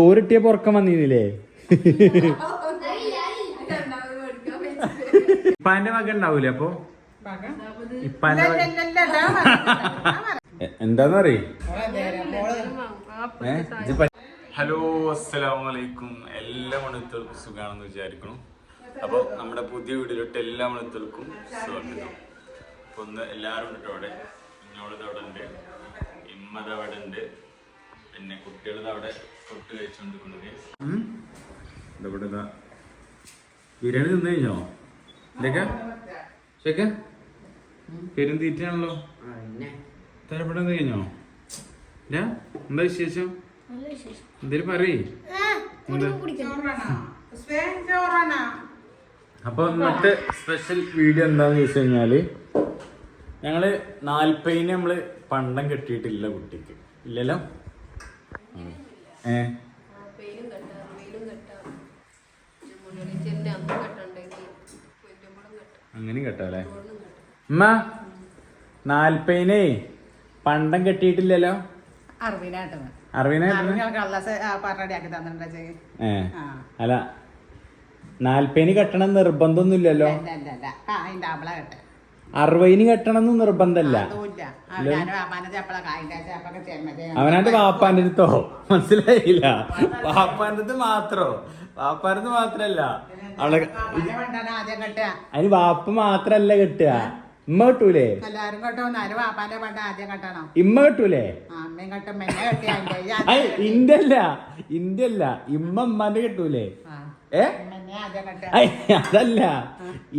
ചോറിട്ടിയ പൊറക്കം വന്നിരുന്നില്ലേ? ഇപ്പാന്റെ മകൻ ഉണ്ടാവൂലേ അപ്പൊ? ഇപ്പാന്റെ എന്താന്നറിയ? ഹലോ അസ്സലാമു അലൈക്കും എല്ലാ മണിത്തർക്കും സുഖാണെന്ന് വിചാരിക്കണം അപ്പൊ നമ്മുടെ പുതിയ വീഡിയോയിലോട്ട് എല്ലാ മണിത്തർക്കും സുഖം അപ്പോൾ ഒന്ന് എല്ലാവരും ഇട്ടോടെ അവിടെ ഉണ്ട്. ഇമ്മത് ഉണ്ട്. പിന്നെ കുട്ടികൾ അവിടെ തൊട്ട് കഴിച്ചുകൊണ്ടിരിക്കുന്നത് ഇവിടെ ബിരിയാണി തിന്നു കഴിഞ്ഞോ? ഇതൊക്കെ? ശരിക്ക പെരും തീറ്റയാണല്ലോ. തരപ്പെടാൻ കഴിഞ്ഞോ? ഞാ എന്താ വിശേഷം? എന്തേലും പറയേ. അപ്പൊ ഇന്നത്തെ സ്പെഷ്യൽ വീഡിയോ എന്താന്ന് ചോദിച്ചു കഴിഞ്ഞാൽ ഞങ്ങൾ നാൽപ്പതിന് നമ്മൾ പണ്ടം കെട്ടിയിട്ടില്ല കുട്ടിക്ക്. ഇല്ലല്ലോ? ഉം. ഏ അമ്മ നാൽപ്പതിനെ കെട്ടാല്ലേ? ഉമ്മ പണ്ടം കെട്ടിയിട്ടില്ലല്ലോ. അല്ല നാൽപ്പതിന് കെട്ടണം നിർബന്ധമൊന്നുമില്ലല്ലോ? അറുപതിന് കെട്ടണം എന്ന് നിർബന്ധമല്ല അവനാണ്ട് വാപ്പാന്റെ അടുത്തോ? മനസ്സിലായില്ല. വാപ്പാന്റെ അടുത്ത് മാത്രോ? വാപ്പാന്റെ അടുത്ത് മാത്രല്ല. അവളെ അതിന് വാപ്പ മാത്രല്ല കെട്ടുക. ഇമ്മ കെട്ടൂലേ? ഇമ്മ കെട്ടൂലേ? ഇന്റെ അല്ല ഇന്റെ അല്ല ഇമ്മ ഉമ്മാന്റെ കെട്ടൂലേ? ഏ? അതല്ല.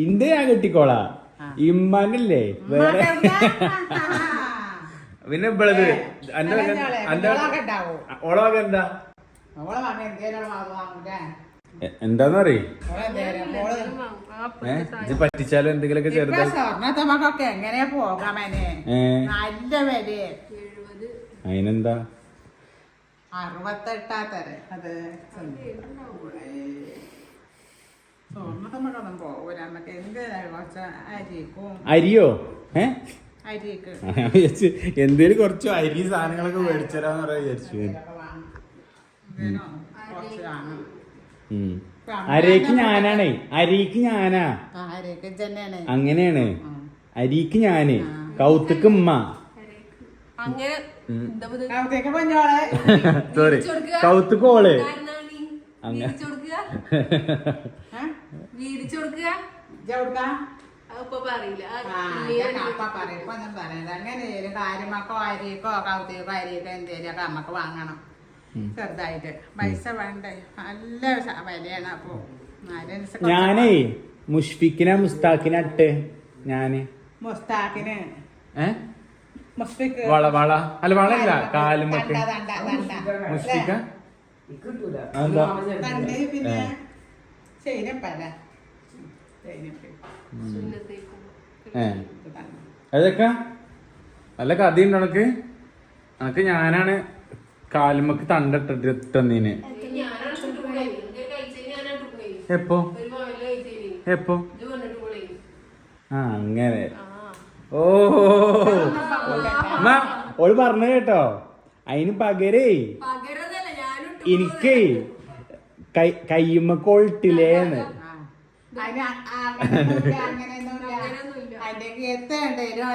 ഇന്റെ ഞാൻ കെട്ടിക്കോളാ. ഇമ്മാനല്ലേ? വേറെ പിന്നെ ഇവളത്. അന്റെ എന്താ? ഓളെ വാങ്ങി എന്തേലും വാങ്ങൂലേ? എന്താന്ന് പറയ് ഓളെ എന്തേലും ഓൾ ഏ ഇത് പറ്റിച്ചാലും എന്തെങ്കിലുമൊക്കെ ചെറുതായി അറുപത്തെട്ടാ എങ്ങനെ പോകാമേനെ നല്ല വില അതിനെന്താ? അറുപത്തെട്ടാത്തര അത് സ്വർണത്തെ മക്കൊന്നും പോകൂല നമുക്ക് എന്ത് കുറച്ച് അരിക്കും അരിയോ? ഏ? വിചാരിച്ചു എന്തേലും കുറച്ച് അരി സാധനങ്ങളൊക്കെ മേടിച്ചരാന്ന് പറയാ വിചാരിച്ചു. അരക്ക് ഞാനാണേ. അരിക്ക് ഞാനാ. അങ്ങനെയാണ്. അരിക്ക് ഞാൻ. കൗത്തുക്ക് ഉമ്മ. അങ്ങനെ സോറി കൗത്തുക്കോൾ കൊടുക്കുക. വീതിച്ച് കൊടുക്കുക? കാര്യമൊക്കെ എന്തേലൊക്കെ നമുക്ക് വാങ്ങണം. ചെറുതായിട്ട്. പൈസ വേണ്ടേ? നല്ല വിലയാണ് അപ്പൊ. ഞാനേ മുഷ്ഫിക്കിനെ മുസ്താഖിനെ ഇട്ട് ഞാൻ. മുസ്താഖിന് വള വള. അല്ല വളല്ല കാലുമൊക്കെ. മുഷ്ഫിക്ക? എന്താ അതൊക്കെ? നല്ല കഥയുണ്ട് എനക്ക് എനക്ക് ഞാനാണ് കാലുമക്ക് തണ്ടിട്ടിട്ട് തന്നീന്. ഞാനാണ് ഇട്ടിട്ട് പോണേ. ഇതൊക്കെ ഞാനാണ് ഇട്ടിട്ട് പോണേ. എപ്പോ. എപ്പോ ആ അങ്ങനെ. ആ. ഓ. ഓൾ പറഞ്ഞ കേട്ടോ. അതിന് പകരേ എനിക്ക് കൈ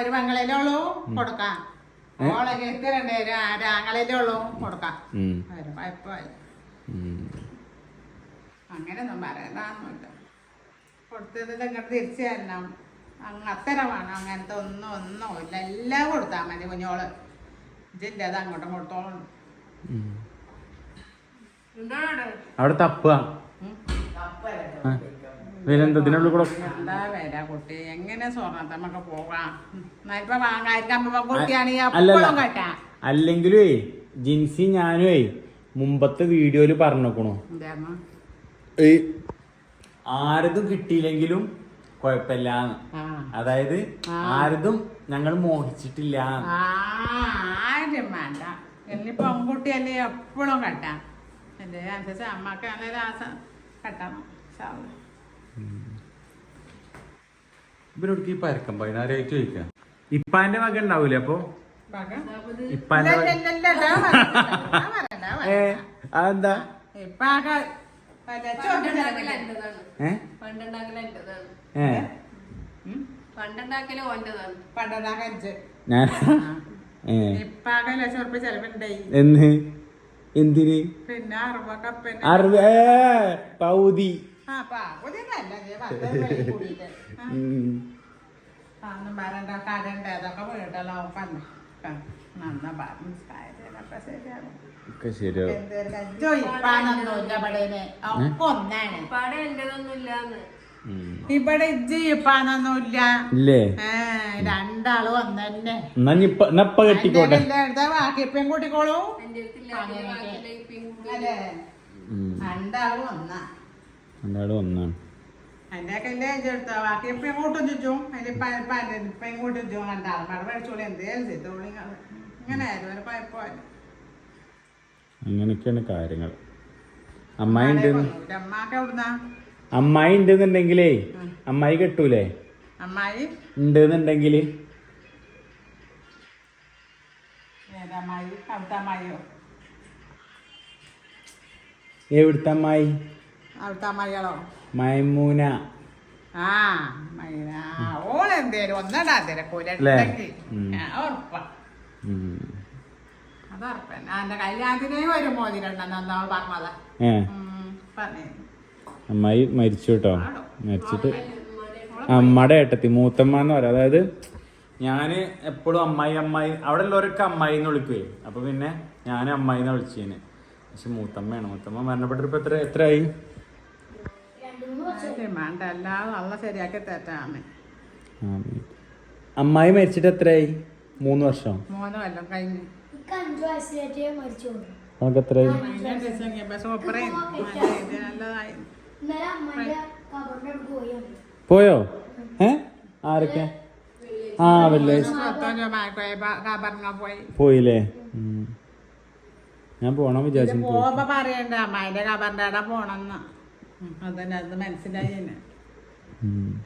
ഒരു ഉള്ളൂ കൊടുക്കാം. ആരാങ്ങളിലേ ഉള്ളൂ കൊടുക്കാം. ഒരു കുഴപ്പമില്ല. അങ്ങനെയൊന്നും തിരിച്ചു തരണം. അങ്ങ് അത്തര അങ്ങനത്തെ ഒന്നും ഒന്നും ഇല്ല. എല്ലാം കൊടുത്താൽ മതി കുഞ്ഞോൾ. ഇതില്ല അത് അങ്ങോട്ടും കൊടുത്തോളും അവിടെ? തപ്പ തപ്പുക വിലന്തതിനുള്ളിൽ കൂടെ അല്ലെങ്കിലേ ജിൻസി ഞാനുവേ മുമ്പത്തെ വീഡിയോയിൽ പറഞ്ഞേക്കണു. ആരതും കിട്ടിയില്ലെങ്കിലും കൊഴപ്പില്ല അതായത് ആരതും ഞങ്ങൾ മോഹിച്ചിട്ടില്ല ആരും വേണ്ട. പെൺകുട്ടിയല്ലേ എപ്പോഴും കെട്ടാം. എന്റെ അനുസരിച്ച് അമ്മയ്ക്ക് നല്ല ആസം കെട്ടണം അള്ളാ. ഇവരോട് ഈ പരക്കം പതിനാറായിട്ട് ചോദിക്കാം ഇപ്പാന്റെ മകൻ ഉണ്ടാവൂലേ അപ്പൊ? ഇപ്പാന്റെ ഏ. അതെന്താ ഇപ്പൊ ഏ പണ്ടുണ്ടാക്കൽ എന്റേതാണ് ഏ പണ്ടുണ്ടാക്കൽ ഓന്റേതാണ് പണ്ടാ കഴിച്ച് ഞാൻ ഏ ഇപ്പൊ ആകെ ലക്ഷം ഉറുപ്പ ചെലവുണ്ടായി എന്ന് എന്തിന്? അറുപ പൗതി. ഒക്കെ ശരിയാവും ഒന്നാണ്. പാടെ എന്റേതൊന്നും ഇല്ലാന്ന്. ഇവിടെ ഇജ്ജ് ഇപ്പാന്നൊന്നുമില്ല ഇല്ലേ? രണ്ടാളും ഒന്നെ ഇപ്പൊ എന്നാ ഇപ്പൊ കെട്ടിക്കോട്ടെ? കൂട്ടിക്കോളൂ. രണ്ടാളും ഒന്നാ രണ്ടാളും ഒന്നാണ് എന്റെ ഒക്കെ ഇല്ലേ ചേർത്ത ബാക്കി ഇപ്പം എങ്ങോട്ടും ചുറ്റും. അതിൽ ഇപ്പം ഇങ്ങോട്ടും ചുറ്റും. രണ്ടാളും അവിടെ മേടിച്ചോളി എന്തേലും ചെയ്തോളി നിങ്ങൾ. ഇങ്ങനെ ആയാലും ഒരു കുഴപ്പമില്ല. അങ്ങനെയൊക്കെയാണ് കാര്യങ്ങൾ. അമ്മായി ഉണ്ട് അമ്മാക്ക് എവിടുന്നാ? അമ്മായി ഉണ്ടെന്നുണ്ടെങ്കിലേ അമ്മായി കെട്ടൂലേ? അമ്മായി? ഉണ്ടെന്നുണ്ടെങ്കിൽ? എവിടുത്തെ അമ്മായി അവിടുത്തെ അമ്മായികളോ മൈമൂന. ആ മൈന. ഓളെന്തേലും ഒന്നടാ തിരക്കൂല. ഉറപ്പാ. ഉം. അത് ഉറപ്പന്നെ. എന്റെ കല്യാണത്തിനേ ഒരു മോതിരണ്ടെന്നാ പറഞ്ഞതാ. പറഞ്ഞു അമ്മായി മരിച്ചു കേട്ടോ. മരിച്ചിട്ട് അമ്മയുടെ ഏട്ടത്തി മൂത്തമ്മ എന്ന് പറയാം. അതായത് ഞാൻ എപ്പോഴും അമ്മായി അമ്മായി അവിടെ ഉള്ളവരൊക്കെ അമ്മായി എന്ന് വിളിക്കുവേ. അപ്പൊ പിന്നെ ഞാൻ അമ്മായി എന്ന് വിളിച്ചേന്. പക്ഷെ മൂത്തമ്മയാണ്. മൂത്തമ്മ മരണപ്പെട്ടിട്ട് എത്ര എത്ര എത്രയായി? ആമീൻ. അമ്മായി മരിച്ചിട്ട് എത്രയായി? മൂന്ന് വർഷം. മൂന്ന് കൊല്ലം കഴിഞ്ഞ്. നമുക്ക് എത്രയായി? പോയി. ഏ? ആരൊക്കെ? ആ വെള്ളിയാഴ്ച പോയി പോയില്ലേ ഞാൻ പോണം വിചാരിച്ചു. പോയി. പോകുമ്പോ പറയണ്ട അമ്മായിന്റെ കബറിന്റെ അവിടെ പോണെന്ന്. ഉം, അതന്നെ അത് മനസ്സിലായി തന്നെ. ഉം.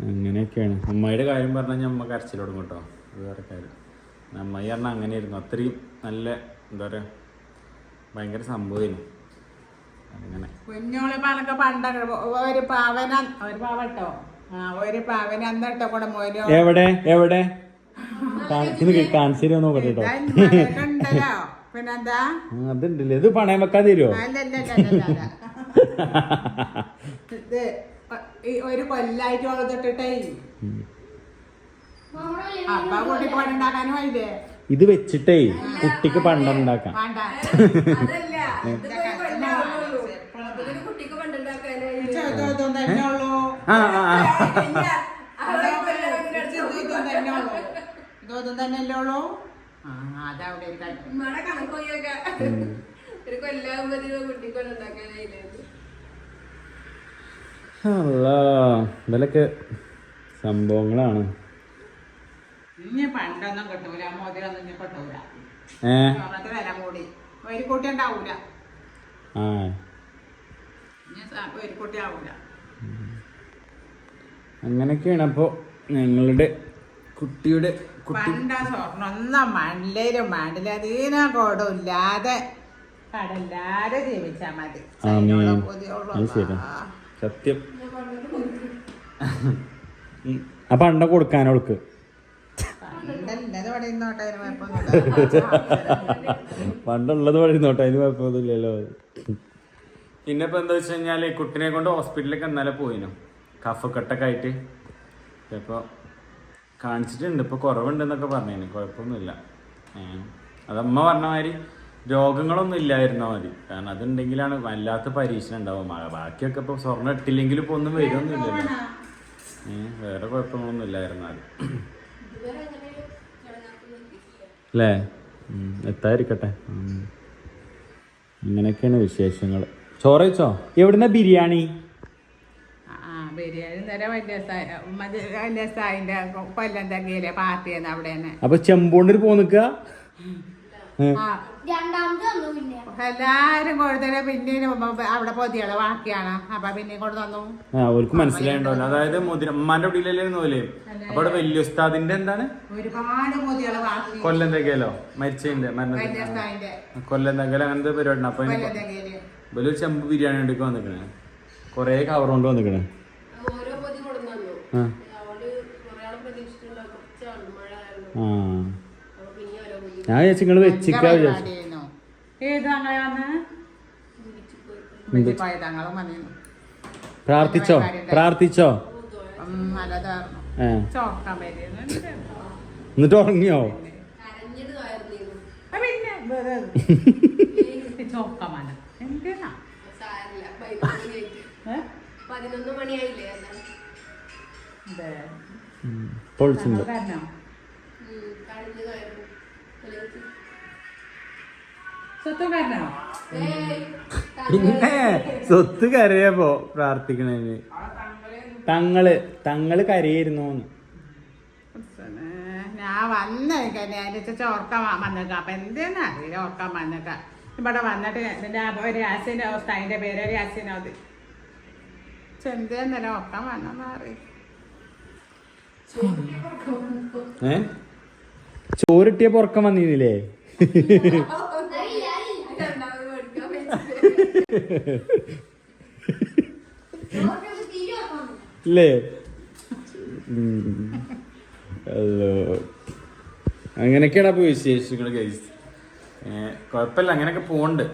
അങ്ങനെയൊക്കെയാണ്. അമ്മായിയുടെ കാര്യം പറഞ്ഞാൽ അമ്മ കരച്ചിലോടും കേട്ടോ. അത് വേറെ കാര്യം. അമ്മായി പറഞ്ഞാൽ അങ്ങനെയായിരുന്നു. അത്രയും നല്ല എന്താ പറയുക ഭയങ്കര സംഭവമായിരുന്നു. അങ്ങനെ. കുഞ്ഞോൾ പണക്ക് പണ്ടൊക്കെ ഒരു പാവന ഒരു പാവട്ടോ? ഒരു പാവന അന്നിട്ടോ കൂടെ മോനോ? എവിടെ? എവിടെ? കാണിച്ചു നോക്കട്ടെ കേട്ടോ പിന്നെന്താ? അതുണ്ടല്ലേ? ഇത് പണയം വെക്കാൻ തരുമോ ഇത് ഒരു കൊല്ലായിട്ട് വളർത്തിട്ടേ അപ്പ കുട്ടി പണ്ടുണ്ടാക്കാനും ആയില്ലേ? ഇത് വെച്ചിട്ടേ കുട്ടിക്ക് പണ്ടുണ്ടാക്കാം വേണ്ട അതല്ല ഇതിപ്പോ ഒരു കൊല്ലാവുള്ളൂ. ഇതൊരു കുട്ടിക്ക് പണ്ടുണ്ടാക്കാനായി ഇതൊന്നും തന്നെ ഉള്ളൂ ആ ആ അതവിടെ ഒരു കൊല്ലാകുമ്പോ അല്ലാ ഇതിലൊക്കെ സംഭവങ്ങളാണ്. ഇനി പണ്ടൊന്നും കിട്ടൂല മോതിരൊന്നും ഇനി കിട്ടൂല. ഏഹ് വില കൂടി. ഒരു കൂട്ടി ഉണ്ടാവൂല. ആ. അങ്ങനെയൊക്കെയാണ്. അപ്പോൾ ഞങ്ങളുടെ കുട്ടിയുടെ കുട്ടി പണ്ട സ്വർണം ഒന്നും മണ്ണിലും മണ്ണിലും അതീന ഇല്ലാതെ കടല്ലാതെ മതി. സത്യം. ഉം. ആ പണ്ട കൊടുക്കാനോൾക്ക്. പണ്ടുള്ളത് പറയുന്നോട്ടെ അതിന് കുഴപ്പമൊന്നുമില്ലല്ലോ. പിന്നെ ഇപ്പൊ എന്താ വെച്ച് കഴിഞ്ഞാൽ കുട്ടിനെ കൊണ്ട് ഹോസ്പിറ്റലിലേക്ക് ഇന്നലെ പോയിനു. കഫ് കട്ടൊക്കെ ആയിട്ട്. ഇപ്പൊ കാണിച്ചിട്ടുണ്ട്. ഇപ്പൊ കുറവുണ്ടെന്നൊക്കെ പറഞ്ഞേന്. കുഴപ്പമൊന്നുമില്ല. അതമ്മ പറഞ്ഞ മാതിരി രോഗങ്ങളൊന്നും ഇല്ലായിരുന്നാ മതി. കാരണം അതുണ്ടെങ്കിലാണ് വല്ലാത്ത പരീക്ഷണം ഉണ്ടാവും ബാക്കിയൊക്കെ ഇപ്പൊ സ്വർണം ഇട്ടില്ലെങ്കിലും ഇപ്പൊ ഒന്നും വരുമൊന്നുമില്ലല്ലോ വേറെ കുഴപ്പങ്ങളൊന്നും ഇല്ലായിരുന്നാൽ അല്ലേ? എത്താതിരിക്കട്ടെ. അങ്ങനെയൊക്കെയാണ് വിശേഷങ്ങൾ ചോറ് വെച്ചോ എവിടുന്ന ബിരിയാണി? അപ്പൊ ചെമ്പോണ്ടിൽ പോന്നിക്ക പിന്നെ എല്ലാരും കൊടുത്തിട്ട് പിന്നെയും അവിടെ പൊതികൾ ബാക്കിയാണ്. അപ്പൊ പിന്നെ അവർക്ക് അതായത് ഉമ്മാന്റെ വീട്ടിലല്ലേ പോലെ അപ്പൊ അവിടെ വലിയ ഉസ്താദിന്റെ എന്താണ്? ഒരുപാട് കൊല്ലം തെക്കലോ മരിച്ചതിന്റെ സ്ഥായിന്റെ കൊല്ലം തെക്കല അങ്ങനത്തെ പരിപാടി. അപ്പൊ ഇനി ചെമ്പ് ബിരിയാണി എടുക്കാൻ വന്നിക്കണേ. കൊറേ കവർ കൊണ്ട് വന്നിക്കണേ. ആ. ഞാൻ വിചാരിച്ചു നിങ്ങൾ വെച്ചിക്കാ പ്രാർത്ഥിച്ചോ? പ്രാർത്ഥിച്ചോ? എന്നിട്ട് ഉറങ്ങിയോ? പിന്നെ പതിനൊന്ന് മണിയായില്ലേ പൊളിച്ചുണ്ട് പിന്നെ സ്വത്ത് കരയപ്പോ പ്രാർത്ഥിക്കണേന്. തങ്ങൾ തങ്ങൾ കരയായിരുന്നു ഞാൻ വന്ന ഞാൻ ചോർക്കാൻ വന്നേക്കാം. അപ്പൊ എന്തേന്നറിയില്ല ഓർക്കാൻ വന്നേക്ക. ഇവിടെ വന്നിട്ട് എന്റെ ആ ഒരു ആസിന്റെ അവസ്ഥ അതിന്റെ പേര് ഒരു ആസിനത് ചെന്തേന്നല്ല ഓർക്കാൻ വന്നെന്ന് അറിയില്ല ഏ? ചോറിട്ടിയ പൊറക്കം വന്നിരുന്നില്ലേ? ഇല്ലേ? അങ്ങനെയൊക്കെയാണ് അപ്പൊ വിശേഷിക്കുന്നത് കഴിച്ച് കുഴപ്പമില്ല അങ്ങനെയൊക്കെ പോകുന്നുണ്ട്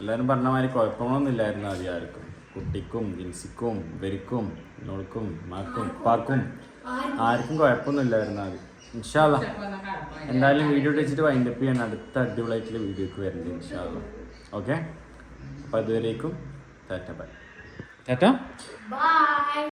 എല്ലാവരും പറഞ്ഞ മാതിരി കുഴപ്പങ്ങളൊന്നും ഇല്ലായിരുന്നു ആദ്യം ആർക്കും കുട്ടിക്കും ജിൻസിക്കും ഇവരിക്കും നോൾക്കും മാക്കും ഉപ്പാക്കും ആർക്കും കുഴപ്പമൊന്നും ഇല്ലായിരുന്നു ആദ്യം. ഇൻഷാല്ല എന്തായാലും വീഡിയോ വെച്ചിട്ട് വൈൻഡപ്പ് ചെയ്യാൻ അടുത്ത അടിപൊളിയായിട്ടുള്ള വീഡിയോക്ക് വരുന്നുണ്ട് ഇൻഷാല്ല ഓക്കെ അപ്പോൾ അതുവരേക്കും ടാറ്റ ബൈ. ടാറ്റ? ബൈ